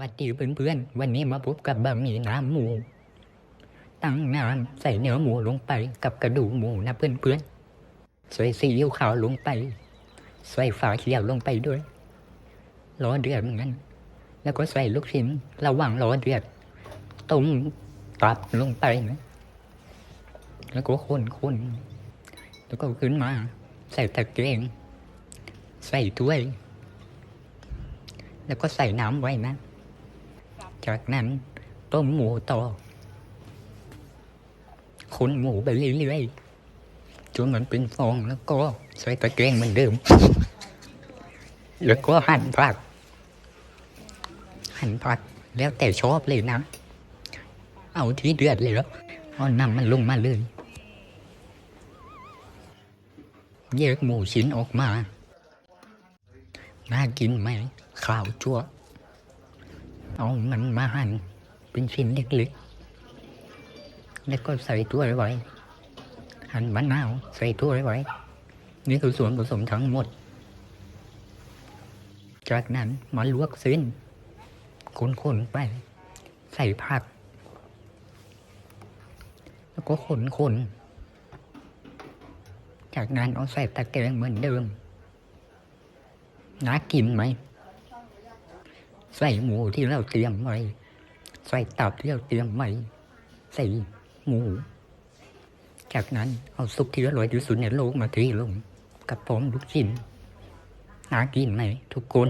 วัสดีเพื่อนๆ วันนี้มาพบกับบะหมี่น้ำหมู ตั้งน้ำใส่เนื้อหมูลงไปกับกระดูกหมูนะเพื่อนๆ ใส่ซีอิ๊วขาวลงไป ใส่ฝาเขียวลงไปด้วยรอเดือดเหมือนกันแล้วก็ใส่ลูกชิ้นระหว่างรอเดือดต้มตับลงไปนะแล้วก็คนคนแล้วก็ขึ้นมา ใส่ตะเกียงใส่ถ้วย แล้วก็ใส่น้ำไว้นะ จากนั้นต้มหมูต่อคนหมูไปเรื่อยๆจนมันเป็นฟองแล้วก็ใส่ตะแกรงเหมือนเดิม แล้วก็หั่นผัก หั่นผักแล้วแต่ชอบเลยนะ เอาที่เดือดเลยแล้วเอาน้ำมันลงมาเลยแยกหมูชิ้นออกมา น่ากินไหม ข้าวจั่ว เอามันมาหั่นเป็นชิ้นเล็กๆแล้วก็ใส่ถ้วยไว้ หั่นมะนาวใส่ถ้วยไว้ นี่คือส่วนผสมทั้งหมด จากนั้นมาลวกเส้นคนๆไป ใส่ผัก แล้วก็คนๆจากนั้นเอาใส่ตะแกรงเหมือนเดิมน่ากินไหม ใส่หมูที่เราเตรียมไว้ใส่ตับที่เราเตรียมไว้ใส่หมู จากนั้นเอาซุปที่อร่อยที่สุดในโลกมาทีลงกับพร้อมลูกชิ้นหากินไหมทุกคน